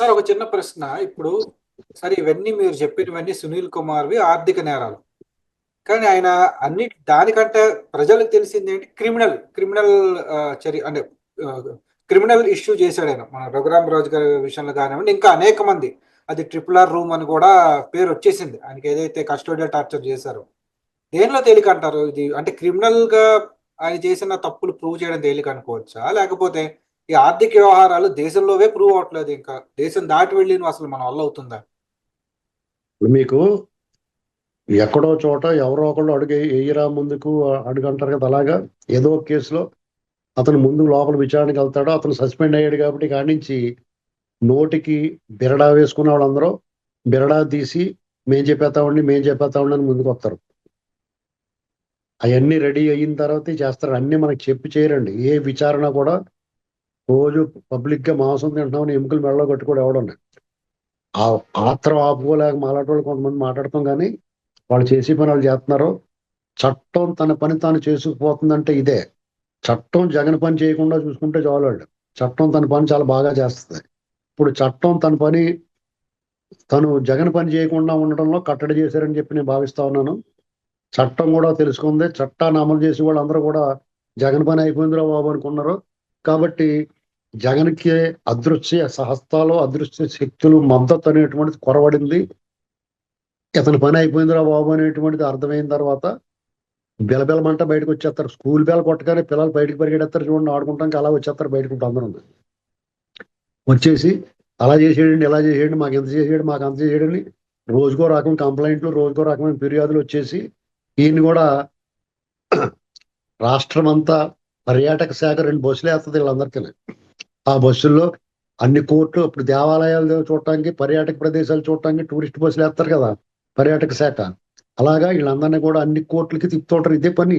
Sir ఒక చిన్న ప్రశ్న. ఇప్పుడు సరే ఇవన్నీ మీరు చెప్పినవన్నీ సునీల్ కుమార్వి ఆర్థిక నేరాలు. కానీ ఆయన అన్ని దానికంటే ప్రజలకు తెలిసింది ఏంటి? క్రిమినల్ క్రిమినల్ చర్య అంటే క్రిమినల్ ఇష్యూ చేశాడు ఆయన. మన రఘురామ్ రాజు గారి విషయంలో కానివ్వండి ఇంకా అనేక మంది. అది ట్రిపుల్ ఆర్ రూమ్ అని కూడా పేరు వచ్చేసింది. ఆయనకి ఏదైతే కస్టోడియల్ టార్చర్ చేశారో దేనిలో తేలిక అంటారు? ఇది అంటే క్రిమినల్గా ఆయన చేసిన తప్పులు ప్రూవ్ చేయడం తేలిక అనుకోవచ్చా? లేకపోతే ఈ ఆర్థిక వ్యవహారాలు దేశంలోవే ప్రూవ్ అవట్లేదు ఇంకా. దేశం దాటి వెళ్ళిన అసలు మన వల్ల అవుతుందా? మీకు ఎక్కడో చోట ఎవరో ఒకళ్ళు అడుగు ఎయ్యరా ముందుకు అడుగు అంటారు కదా అలాగా? ఏదో ఒక కేసులో అతను ముందు లోపల విచారణకి వెళ్తాడో అతను సస్పెండ్ అయ్యాడు కాబట్టి కాడి నుంచి నోటికి బిరడా వేసుకున్న వాళ్ళందరూ బిరడా తీసి మేం చెప్పేస్తామండి మేం చెప్పేస్తామండి అని ముందుకు వస్తారు. అవన్నీ రెడీ అయిన తర్వాతే చేస్తారు. అన్ని మనకు చెప్పి చేయరండి. ఏ విచారణ కూడా రోజు పబ్లిక్గా మాంసం తింటున్నామని ఎముకలు మెడలో కట్టుకోవడం ఎవడండి ఆ ఆత్రం ఆపుకోలేక మాలాటోళ్ళు కొంతమంది మాట్లాడతాం కానీ వాళ్ళు చేసే పని వాళ్ళు చేస్తున్నారు. చట్టం తన పని తాను చేసుకుపోతుందంటే ఇదే. చట్టం జగన్ పని చేయకుండా చూసుకుంటే చాలు వాళ్ళు. చట్టం తన పని చాలా బాగా చేస్తుంది. ఇప్పుడు చట్టం తన పని తను జగన్ పని చేయకుండా ఉండడంలో కట్టడి చేశారని చెప్పి నేను భావిస్తా ఉన్నాను. చట్టం కూడా తెలుసుకుంది. చట్టాన్ని అమలు చేసే వాళ్ళందరూ కూడా జగన్ పని అయిపోయిందిరా బాబు అనుకున్నారు. కాబట్టి జగన్కి అదృశ్య సహస్తాలు అదృశ్య శక్తులు మద్దతు అనేటువంటిది కొరవడింది. ఇతని పని అయిపోయిందిరా బాబు అనేటువంటిది అర్థమైన తర్వాత బిలబిలమంట బయటకు వచ్చేస్తారు. స్కూల్ బెల కొట్టగానే పిల్లలు బయటకు పరిగెడతారు చూడండి ఆడుకుంటానికి అలా వచ్చేస్తారు బయటకు అందరూ. వచ్చేసి అలా చేసేయండి ఇలా చేసేయండి మాకు ఎంత చేసేయండి మాకు అంత చేసేయండి. రోజుకో రకం కంప్లైంట్లు రోజుకో రకమైన ఫిర్యాదులు వచ్చేసి ఈయన కూడా రాష్ట్రం అంతా పర్యాటక శాఖ రెండు బస్సులు వేస్తుంది వీళ్ళందరికీ ఆ బస్సుల్లో అన్ని కోర్టులు ఇప్పుడు దేవాలయాలు చూడటానికి పర్యాటక ప్రదేశాలు చూడటానికి టూరిస్ట్ బస్సులు వేస్తారు కదా పర్యాటక శాఖ. అలాగా వీళ్ళందరినీ కూడా అన్ని కోర్టులకి తిప్పుతుంటారు. ఇదే పని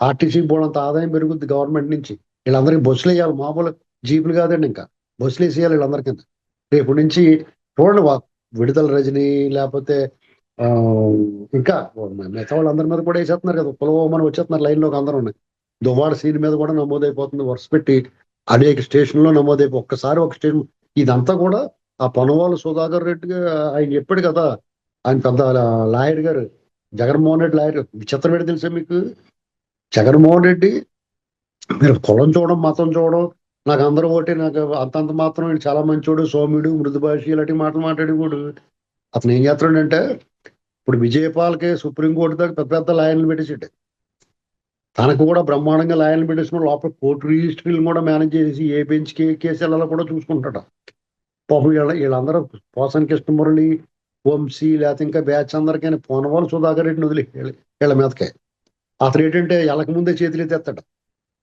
ఆర్టీసీ బోర్డంత ఆదాయం పెరుగుద్ది గవర్నమెంట్ నుంచి. వీళ్ళందరికీ బస్సులు వేయాలి మామూలు జీపులు కాదండి ఇంకా. బస్సులు వేసేయాలి వీళ్ళందరికీ రేపు నుంచి చూడండి విడుదల రజని లేకపోతే ఆ ఇంకా మిగతా వాళ్ళందరి మీద కూడా వేసేస్తున్నారు కదా పులవమని వచ్చేస్తున్నారు లైన్లోకి అందరూ ఉన్నాయి దువాడ సీన్ మీద కూడా నమోదైపోతుంది వరుస పెట్టి అనేక స్టేషన్లో నమోదైపు ఒక్కసారి ఒక స్టేషన్ ఇదంతా కూడా ఆ పనవాళ్ళు సుధాకర్ రెడ్డి ఆయన చెప్పాడు కదా ఆయన పెద్ద లాయర్ గారు జగన్మోహన్ రెడ్డి లాయర్ విచిత్రం ఏంటి తెలుసా మీకు? జగన్మోహన్ రెడ్డి మీరు కులం చూడడం మతం చూడడం నాకు అందరూ ఒకటి నాకు అంతంత మాత్రం చాలా మంచోడు సోమ్యుడు మృదుభాషి ఇలాంటి మాటలు మాట్లాడి కూడా అతను ఏం చేస్తున్నాడంటే ఇప్పుడు విజయపాల్కి సుప్రీంకోర్టు దాకా పెద్ద పెద్ద లాయర్లు పెట్టేసాడు తనకు కూడా బ్రహ్మాండంగా లాయర్లు పెట్టేసుకుని లోపల కోర్టు రిజిస్ట్రీలు కూడా మేనేజ్ చేసి ఏ బెంచ్ కేసులలో కూడా చూసుకుంటాడు. పాపం వీళ్ళ వీళ్ళందరూ పోసన్ కృష్ణమురళి వంశీ లేకపోతే ఇంకా బ్యాచ్ అందరికైనా పోనవాళ్ళు సుధాకర్ రెడ్డిని వదిలి వీళ్ళ మీదకే. అతను ఏంటంటే ఎలక ముందే చేతులు ఎత్తేస్తాడు.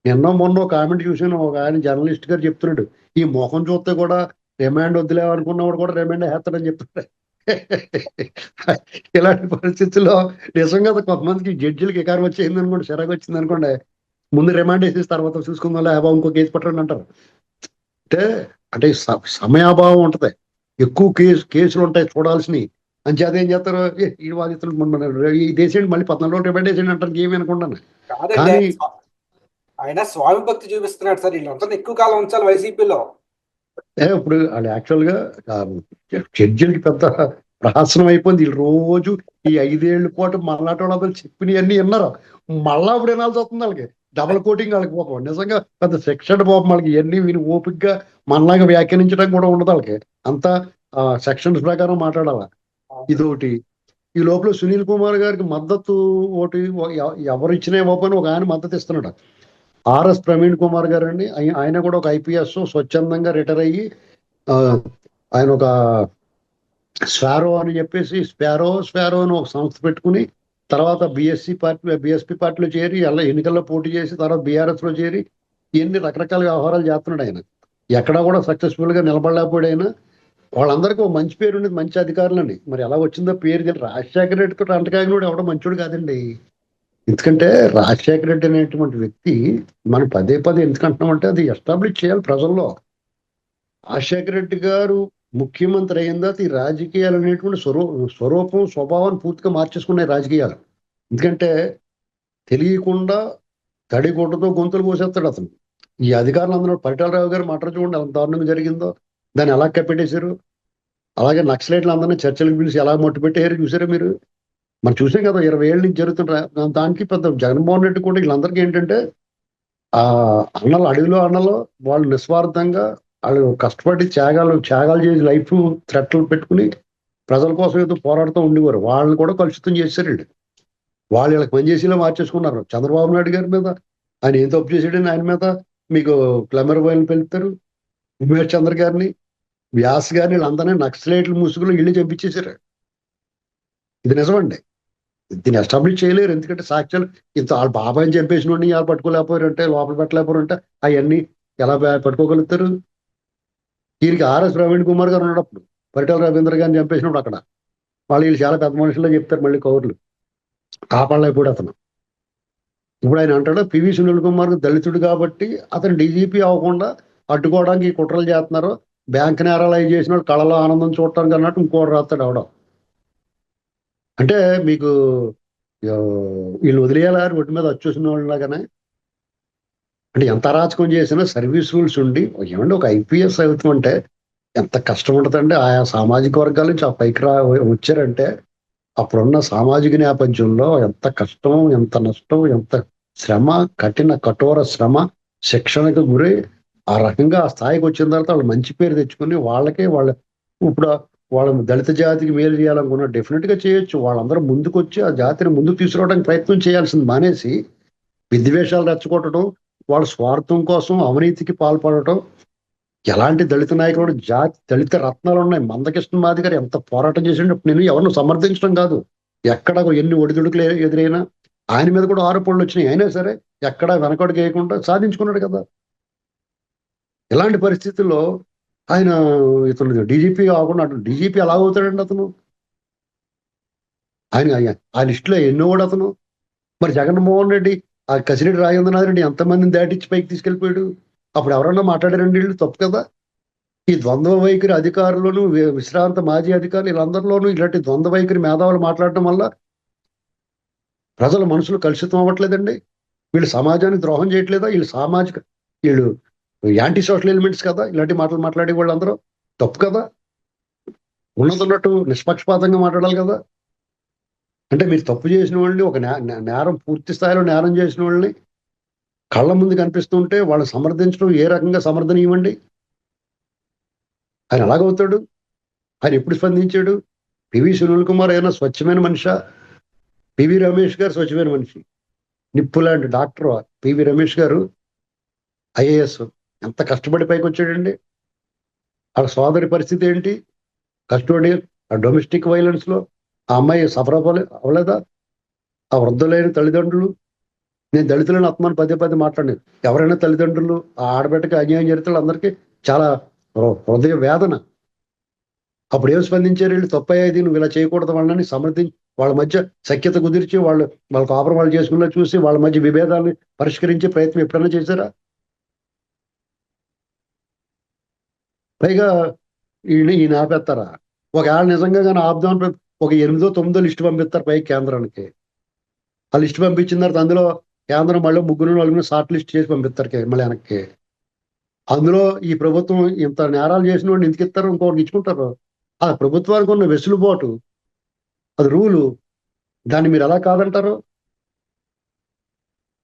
నిన్న మొన్న ఒక కామెంట్ చూసాను ఒక ఆయన జర్నలిస్ట్ గారు చెప్తున్నాడు ఈ మొహం చూస్తే కూడా రిమాండ్ వద్దులే కూడా రిమాండ్ వేస్తాడని చెప్తున్నాడు ఇలాంటి పరిస్థితుల్లో నిజంగా కొంతమందికి జడ్జిలకి ఎకారం వచ్చేసింది అనుకోండి చిరాకు వచ్చింది అనుకోండి ముందు రిమాండ్ వేసేసి తర్వాత చూసుకుందాం అభావం ఇంకో కేసు పట్టండి అంటారు. అంటే అంటే సమయాభావం ఉంటది. ఎక్కువ కేసు కేసులు ఉంటాయి చూడాల్సినవి. అంచేత ఏం చేస్తారు? ఈ బాధితులు ఈ దేశం మళ్ళీ పద్నాలుగు రిమాండ్ వేసేయండి అంటారు ఏమి అనుకుంటాను. కానీ ఆయన స్వామి భక్తి చూపిస్తున్నాడు సార్. వీళ్ళంతా ఎక్కువ కాలం ఉంచాలి వైసీపీలో. ఇప్పుడు వాళ్ళు యాక్చువల్గా పెద్ద ప్రహాసనం అయిపోయింది. వీళ్ళు రోజు ఈ ఐదేళ్ళ పాటు మళ్ళాటి వాళ్ళందరూ చెప్పినవన్నీ విన్నారు. మళ్ళా ఇప్పుడు వినాల్సి వస్తుంది వాళ్ళకి. డబల్ కోటింగ్ వాళ్ళకి పోపం. నిజంగా పెద్ద సెక్షన్ పోపం వాళ్ళకి. ఇవన్నీ విని ఓపిక్గా మనలాగా వ్యాఖ్యానించడం కూడా ఉండదు వాళ్ళకి. అంతా సెక్షన్స్ ప్రకారం మాట్లాడాల? ఇదొకటి. ఈ లోపల సునీల్ కుమార్ గారికి మద్దతు ఒకటి ఎవరు ఇచ్చినా ఇవ్వకపోయినా ఒక ఆయన మద్దతు ఇస్తున్నాడు. ఆర్ఎస్ ప్రవీణ్ కుమార్ గారు అండి ఆయన కూడా ఒక ఐపీఎస్ స్వచ్ఛందంగా రిటైర్ అయ్యి ఆయన ఒక స్పారో అని చెప్పేసి స్పారో స్పారో అని ఒక సంస్థ పెట్టుకుని తర్వాత బిఎస్సి పార్టీ బిఎస్పి పార్టీలో చేరి అలా ఎన్నికల్లో పోటీ చేసి తర్వాత బీఆర్ఎస్లో చేరి ఎన్ని రకరకాల వ్యవహారాలు చేస్తున్నాడు ఆయన. ఎక్కడా కూడా సక్సెస్ఫుల్గా నిలబడలేకపోయాడు ఆయన. వాళ్ళందరికీ ఒక మంచి పేరు ఉండేది మంచి అధికారులు అండి మరి ఎలా వచ్చిందో పేరు రాజశేఖర రెడ్డితో అంటకాయ కూడా ఎవడో మంచోడు కాదండి. ఎందుకంటే రాజశేఖర రెడ్డి అనేటువంటి వ్యక్తి మనం పదే పదే ఎందుకంటున్నామంటే అది ఎస్టాబ్లిష్ చేయాలి ప్రజల్లో. రాజశేఖర రెడ్డి గారు ముఖ్యమంత్రి అయిన తర్వాత ఈ రాజకీయాలు అనేటువంటి స్వరూ స్వరూపం స్వభావాన్ని పూర్తిగా మార్చేసుకున్నాయి రాజకీయాలు. ఎందుకంటే తెలియకుండా తడిగుడ్డతో గొంతులు పోసేస్తాడు అతను. ఈ అధికారులు అందరూ పరిటాలరావు గారు మాట్లాడు చూడండి ఎంత దారుణంగా జరిగిందో. దాన్ని ఎలా కప్పెట్టేశారు? అలాగే నక్సలైట్లు అందరినీ చర్చలకు పిలిచి ఎలా మొట్టు పెట్టారు చూసారా మీరు? మనం చూసాం కదా ఇరవై ఏళ్ళ నుంచి జరుగుతున్న దానికి పెద్ద జగన్మోహన్ రెడ్డి కూడా వీళ్ళందరికీ ఏంటంటే ఆ అన్నలు అడవిలో అన్నలు వాళ్ళు నిస్వార్థంగా వాళ్ళు కష్టపడి త్యాగాలు త్యాగాలు చేసి లైఫ్ థ్రెట్లు పెట్టుకుని ప్రజల కోసం ఏదో పోరాడుతూ ఉండేవారు. వాళ్ళని కూడా కలుషితం చేశారండి వాళ్ళు. వీళ్ళకి పనిచేసేలా మార్చేసుకున్నారు. చంద్రబాబు నాయుడు గారి మీద ఆయన ఏం తప్పు చేసాడని ఆయన మీద మీకు క్లెమర్ వైన్ పెళ్తారు ఉమేష్ చంద్ర గారిని వ్యాస్ గారిని వీళ్ళందరినీ నక్సలైట్లు ముసుగులో ఇళ్ళు చంపించేశారు. ఇది నిజమండి. దీన్ని ఎస్టాబ్లిష్ చేయలేరు. ఎందుకంటే సాక్ష్యాలు ఇంత వాళ్ళ బాబాయిని చంపేసిన వాడిని వాళ్ళు పట్టుకోలేకపోయారు అంటే లోపల పెట్టలేకపోయారు అంటే అవన్నీ ఎలా పట్టుకోగలుగుతారు? దీనికి ఆర్ఎస్ ప్రవీణ్ కుమార్ గారు ఉన్నప్పుడు పరిటాల రవీంద్ర గారిని చంపేసినప్పుడు అక్కడ. వాళ్ళు వీళ్ళు చాలా పెద్ద మనుషుల్లో చెప్తారు మళ్ళీ కౌరులు కాపాడలేకపోయాడు అతను. ఇప్పుడు ఆయన అంటాడు పివి సునీల్ కుమార్ దళితుడు కాబట్టి అతను డీజీపీ అవ్వకుండా అడ్డుకోవడానికి ఈ కుట్రలు చేస్తున్నారు. బ్యాంక్ నేరాలు అవి చేసిన వాళ్ళు కళలో ఆనందం చూడటానికి అన్నట్టు ఇంకోటి రాస్తాడు అవడం అంటే మీకు వీళ్ళు వదిలేయాలా? ఒట్టి మీద వచ్చేసిన వాళ్ళలాగానే? అంటే ఎంత అరాచకం చేసినా సర్వీస్ రూల్స్ ఉండి ఏమంటే ఒక ఐపీఎస్ అవుతుందంటే ఎంత కష్టం ఉంటుందంటే ఆయా సామాజిక వర్గాల నుంచి ఆ పైకి రా వచ్చారంటే అప్పుడున్న సామాజిక నేపథ్యంలో ఎంత కష్టం ఎంత నష్టం ఎంత శ్రమ కఠిన కఠోర శ్రమ శిక్షణకు గురి ఆ రకంగా ఆ స్థాయికి వచ్చిన తర్వాత వాళ్ళు మంచి పేరు తెచ్చుకుని వాళ్ళకే వాళ్ళ ఇప్పుడు వాళ్ళ దళిత జాతికి మేలు చేయాలనుకున్న డెఫినెట్గా చేయొచ్చు. వాళ్ళందరూ ముందుకు వచ్చి ఆ జాతిని ముందుకు తీసుకురావడానికి ప్రయత్నం చేయాల్సింది మానేసి విద్వేషాలు రెచ్చగొట్టడం వాళ్ళ స్వార్థం కోసం అవినీతికి పాల్పడటం ఎలాంటి దళిత నాయకులు జాతి దళిత రత్నాలు ఉన్నాయి? మందకృష్ణ మాది గారు ఎంత పోరాటం చేసినప్పుడు నేను ఎవరిని సమర్థించడం కాదు. ఎక్కడ ఎన్ని ఒడిదుడుకులు ఎదురైనా ఆయన మీద కూడా ఆరోపణలు వచ్చినాయి. అయినా సరే ఎక్కడ వెనకడుగు వేయకుండా సాధించుకున్నాడు కదా. ఇలాంటి పరిస్థితుల్లో ఆయన ఇతను డీజీపీ కాకుండా అటు డీజీపీ ఎలా అవుతాడండి అతను? ఆయన ఆ లిస్టులో ఎన్నో కూడా అతను. మరి జగన్మోహన్ రెడ్డి ఆ కసిరెడ్డి రాజేంద్రనాథ్ రెడ్డి ఎంతమందిని దాటించి పైకి తీసుకెళ్ళిపోయాడు? అప్పుడు ఎవరన్నా మాట్లాడారండి వీళ్ళు? తప్పు కదా. ఈ ద్వంద్వ వైఖరి అధికారులను విశ్రాంత మాజీ అధికారులు వీళ్ళందరిలోనూ ఇలాంటి ద్వంద్వ వైఖరి మేధావులు మాట్లాడటం వల్ల ప్రజల మనసులు కలుషితం అవ్వట్లేదండి. వీళ్ళు సమాజానికి ద్రోహం చేయట్లేదా? వీళ్ళు సామాజిక వీళ్ళు యాంటీ సోషల్ ఎలిమెంట్స్ కదా ఇలాంటి మాటలు మాట్లాడే వాళ్ళందరూ. తప్పు కదా. ఉన్నదన్నట్టు నిష్పక్షపాతంగా మాట్లాడాలి కదా. అంటే మీరు తప్పు చేసిన వాళ్ళని ఒక నే- నేరం పూర్తి స్థాయిలో నేరం చేసిన వాళ్ళని కళ్ళ ముందు కనిపిస్తుంటే వాళ్ళు సమర్థించడం ఏ రకంగా సమర్థనీయమండి? ఆయన ఎలాగవుతాడు? ఆయన ఎప్పుడు స్పందించాడు? పివి సునీల్ కుమార్ అయినా స్వచ్ఛమైన మనిషా? పివి రమేష్ గారు స్వచ్ఛమైన మనిషి. నిప్పు లాంటి డాక్టర్ పివి రమేష్ గారు ఐఏఎస్. ఎంత కష్టపడి పైకి వచ్చాడండి ఆ సోదరి పరిస్థితి ఏంటి? కస్టోడి డొమెస్టిక్ వైలెన్స్లో ఆ అమ్మాయి సఫర్ అవ్వలేదా? ఆ వృద్ధులైన తల్లిదండ్రులు? నేను దళితులను ఆత్మని పదే పదే మాట్లాడాను ఎవరైనా తల్లిదండ్రులు ఆ ఆడబిడ్డకి అన్యాయం జరిగితే అందరికీ చాలా హృదయ వేదన. అప్పుడు ఏం స్పందించారు వీళ్ళు? తప్పయ్యేది నువ్వు ఇలా చేయకూడదు వాళ్ళని సమర్థించి వాళ్ళ మధ్య సఖ్యత కుదిర్చి వాళ్ళు వాళ్ళ కాపురం వాళ్ళు చేసుకున్నా చూసి వాళ్ళ మధ్య విభేదాన్ని పరిష్కరించే ప్రయత్నం ఎప్పుడైనా చేశారా? పైగా ఈయన ఈయన ఆపేస్తారా? ఒకవేళ నిజంగా కానీ ఆపుదాం ఒక ఎనిమిదో తొమ్మిదో లిస్టు పంపిస్తారు పై కేంద్రానికి. ఆ లిస్ట్ పంపించిన తర్వాత అందులో కేంద్రం మళ్ళీ ముగ్గురు నలుగురు షార్ట్ లిస్ట్ చేసి పంపిస్తారు మళ్ళీ వెనక్కి అందులో ఈ ప్రభుత్వం ఇంత నేరాలు చేసిన వాడిని ఎందుకు ఇస్తారు? ఇంకోటి ఇచ్చుకుంటారు. ఆ ప్రభుత్వానికి ఉన్న వెసులుబాటు అది రూలు. దాన్ని మీరు ఎలా కాదంటారు?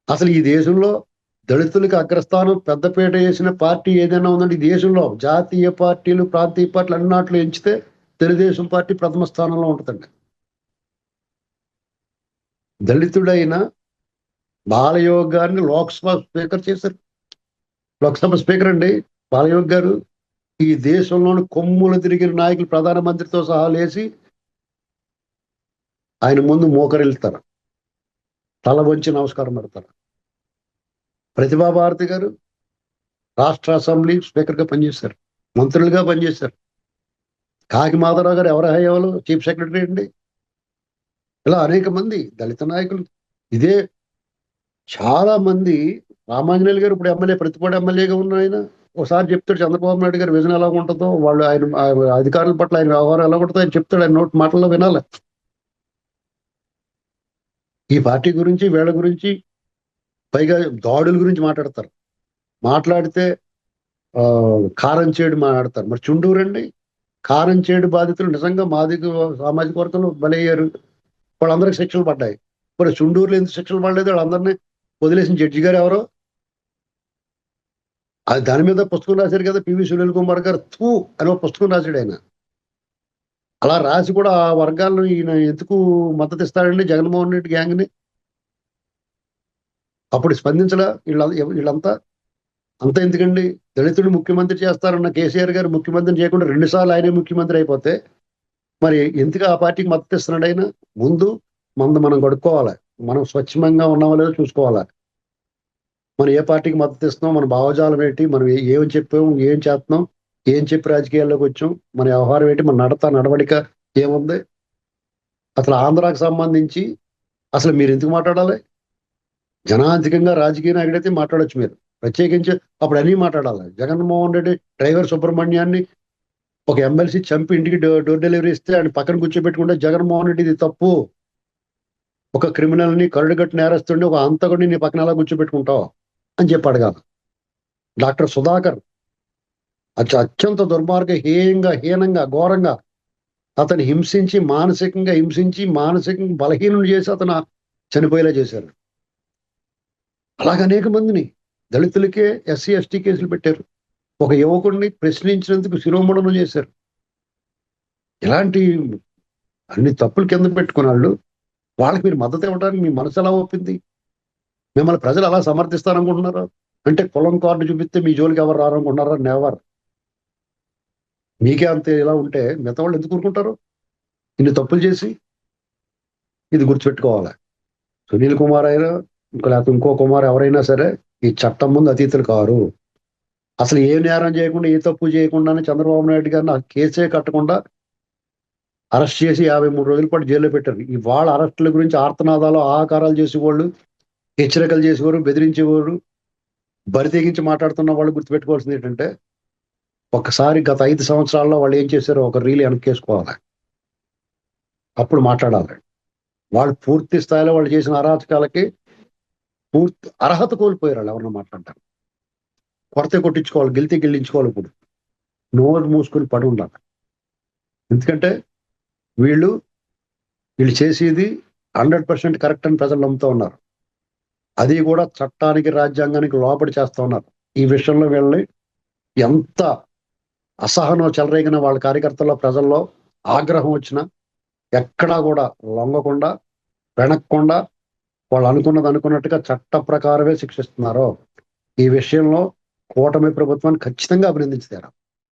అసలు ఈ దేశంలో దళితులకు అగ్రస్థానం పెద్దపీట వేసిన పార్టీ ఏదైనా ఉందంటే ఈ దేశంలో జాతీయ పార్టీలు ప్రాంతీయ పార్టీలు అన్నిట్లో ఎంచితే తెలుగుదేశం పార్టీ ప్రథమ స్థానంలో ఉంటుందండి. దళితుడైన బాలయోగ్ గారిని లోక్సభ స్పీకర్ చేశారు. లోక్సభ స్పీకర్ అండి బాలయోగ్ గారు. ఈ దేశంలోని కొమ్ములు తిరిగిన నాయకులు ప్రధానమంత్రితో సహా లేచి ఆయన ముందు మోకరిల్తారు తల వంచి నమస్కారం పెడతారు. ప్రతిభా భారతి గారు రాష్ట్ర అసెంబ్లీ స్పీకర్గా పనిచేశారు. మంత్రులుగా పనిచేశారు. కాకి మాధవరావు గారు ఎవరి హయాంలో చీఫ్ సెక్రటరీ అండి. ఇలా అనేక మంది దళిత నాయకులు. ఇదే చాలా మంది రామాంజనేయులు గారు ఇప్పుడు ఎమ్మెల్యే ప్రతిపాడు ఎమ్మెల్యేగా ఉన్న ఆయన. ఒకసారి చెప్తాడు చంద్రబాబు నాయుడు గారి విజన్ ఎలా ఉంటుందో వాళ్ళు ఆయన ఆయన అధికారుల పట్ల ఆయన వ్యవహారం ఎలా ఉంటుందో ఆయన చెప్తాడు ఆయన నోటి మాటల్లో వినాలి. ఈ పార్టీ గురించి వీళ్ళ గురించి పైగా దాడుల గురించి మాట్లాడతారు. మాట్లాడితే ఆ, కారం చేడు మాట్లాడతారు. మరి చుండూరు అండి? కారం చేడు బాధితులు నిజంగా మాదిక సామాజిక వర్గంలో బలయ్యారు. వాళ్ళందరికీ శిక్షలు పడ్డాయి. మరి చుండూరులో ఎందుకు శిక్షలు పడలేదు? వాళ్ళందరినీ వదిలేసిన జడ్జి గారు ఎవరో? అది దాని మీద పుస్తకం రాశారు కదా పివి సునీల్ కుమార్ గారు. తూ అని ఒక పుస్తకం రాశాడు ఆయన. అలా రాసి కూడా ఆ వర్గాలను ఈయన ఎందుకు మద్దతు ఇస్తాడండి జగన్మోహన్ రెడ్డి గ్యాంగ్ని అప్పుడు స్పందించలా వీళ్ళ వీళ్ళంతా అంత ఎందుకండి? దళితుడు ముఖ్యమంత్రి చేస్తారన్న కేసీఆర్ గారు ముఖ్యమంత్రి చేయకుండా రెండు సార్లు ఆయనే ముఖ్యమంత్రి అయిపోతే మరి ఎందుకు ఆ పార్టీకి మద్దతు ఇస్తున్నాడు ఆయన? ముందు మందు మనం కడుక్కోవాలి మనం స్వచ్ఛంగా ఉన్నామో లేదో చూసుకోవాలి? మనం ఏ పార్టీకి మద్దతు ఇస్తున్నాం? మన భావజాలం ఏంటి? మనం ఏం చెప్పాము? ఏం చేస్తున్నాం? ఏం చెప్పి రాజకీయాల్లోకి వచ్చాం? మన వ్యవహారం ఏంటి? మన నడత నడవడిక ఏముంది? అసలు ఆంధ్రాకి సంబంధించి అసలు మీరు ఎందుకు మాట్లాడాలి? జనాధికంగా రాజకీయ నాయకుడైతే మాట్లాడొచ్చు మీరు. ప్రత్యేకించి అప్పుడు అన్నీ మాట్లాడాలి? జగన్మోహన్ రెడ్డి డ్రైవర్ సుబ్రహ్మణ్యాన్ని ఒక ఎమ్మెల్సీ చంపి ఇంటికి డో- డోర్ డెలివరీ ఇస్తే ఆయన పక్కన కూర్చోబెట్టుకుంటే జగన్మోహన్ రెడ్డి ఇది తప్పు. ఒక క్రిమినల్ని కరుడుగట్టు నేరస్తుండే ఒక అంతకుడిని నీ పక్కన ఎలా కూర్చోబెట్టుకుంటావు? అని చెప్పాడు కాదు డాక్టర్ సుధాకర్ అత్యంత దుర్మార్గ హేయంగా హీనంగా ఘోరంగా అతను హింసించి మానసికంగా హింసించి మానసికంగా బలహీనం చేసి అతను చనిపోయేలా చేశారు. అలాగ అనేక మందిని దళితులకే ఎస్సీ ఎస్టీ కేసులు పెట్టారు. ఒక యువకుడిని ప్రశ్నించినందుకు శిరోమణనం చేశారు. ఇలాంటి అన్ని తప్పులు కింద పెట్టుకున్న వాళ్ళు వాళ్ళకి మీరు మద్దతు ఇవ్వడానికి మీ మనసు ఎలా ఒప్పింది? మిమ్మల్ని ప్రజలు అలా సమర్థిస్తారనుకుంటున్నారా? అంటే కులం కార్డు చూపిస్తే మీ జోలికి ఎవరు రారనుకుంటున్నారా? నెవర్. మీకే అంతే ఇలా ఉంటే మిగతా వాళ్ళు ఎందుకు ఊరుకుంటారు? ఇన్ని తప్పులు చేసి ఇది గుర్తుపెట్టుకోవాలి? సునీల్ కుమార్ అయినా ఇంకో లేకపోతే ఇంకో కుమార్ ఎవరైనా సరే ఈ చట్టం ముందు అతీతులు కారు. అసలు ఏ నేరం చేయకుండా ఏ తప్పు చేయకుండానే చంద్రబాబు నాయుడు గారిని ఆ కేసే కట్టకుండా అరెస్ట్ చేసి యాభై మూడు రోజుల పాటు జైల్లో పెట్టారు. ఈ వాళ్ళ అరెస్టుల గురించి ఆర్తనాదాలు ఆహాకారాలు చేసేవాళ్ళు హెచ్చరికలు చేసేవారు బెదిరించేవారు బరి తెగించి మాట్లాడుతున్న వాళ్ళు గుర్తుపెట్టుకోవాల్సింది ఏంటంటే ఒకసారి గత ఐదు సంవత్సరాల్లో వాళ్ళు ఏం చేశారో ఒక రీల్ వెనక్కేసుకోవాలి అప్పుడు మాట్లాడాలి. వాళ్ళు పూర్తి స్థాయిలో వాళ్ళు చేసిన అరాచకాలకి పూర్తి అర్హత కోల్పోయారు వాళ్ళు ఎవరన్నా మాట్లాడతారు. కొరత కొట్టించుకోవాలి గెలితే గెలించుకోవాలి ఇప్పుడు. నోరు మూసుకొని పడి ఉండాలి. ఎందుకంటే వీళ్ళు వీళ్ళు చేసేది హండ్రెడ్ పర్సెంట్ కరెక్ట్ అని ప్రజలు నమ్ముతూ ఉన్నారు. అది కూడా చట్టానికి రాజ్యాంగానికి లోబడి చేస్తూ ఉన్నారు. ఈ విషయంలో వీళ్ళని ఎంత అసహనం చెలరేగిన వాళ్ళ కార్యకర్తల్లో ప్రజల్లో ఆగ్రహం వచ్చినా ఎక్కడా కూడా లొంగకుండా వెనక్కుండా వాళ్ళు అనుకున్నది అనుకున్నట్టుగా చట్ట ప్రకారమే శిక్షిస్తున్నారు ఈ విషయంలో కూటమి ప్రభుత్వాన్ని ఖచ్చితంగా అభినందించారు